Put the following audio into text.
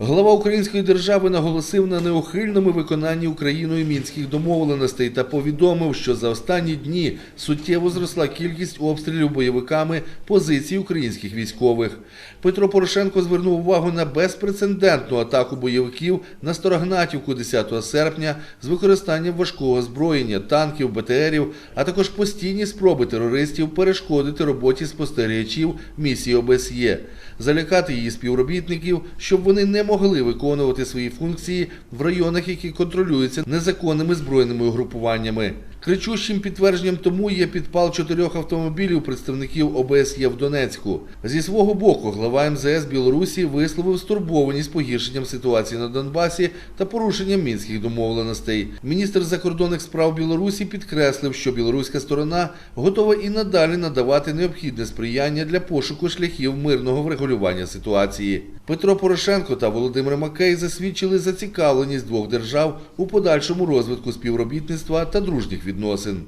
Глава української держави наголосив на неухильному виконанні Україною мінських домовленостей та повідомив, що за останні дні суттєво зросла кількість обстрілів бойовиками позицій українських військових. Петро Порошенко звернув увагу на безпрецедентну атаку бойовиків на Старогнатівку 10 серпня з використанням важкого озброєння, танків, БТРів, а також постійні спроби терористів перешкодити роботі спостерігачів місії ОБСЄ, залякати її співробітників, щоб вони не могли виконувати свої функції в районах, які контролюються незаконними збройними угрупуваннями. Кричущим підтвердженням тому є підпал чотирьох автомобілів представників ОБСЄ в Донецьку. Зі свого боку, глава МЗС Білорусі висловив стурбованість погіршенням ситуації на Донбасі та порушенням мінських домовленостей. Міністр закордонних справ Білорусі підкреслив, що білоруська сторона готова і надалі надавати необхідне сприяння для пошуку шляхів мирного врегулювання ситуації. Петро Порошенко та Володимир Макей засвідчили зацікавленість двох держав у подальшому розвитку співробітництва та дружніх відносин.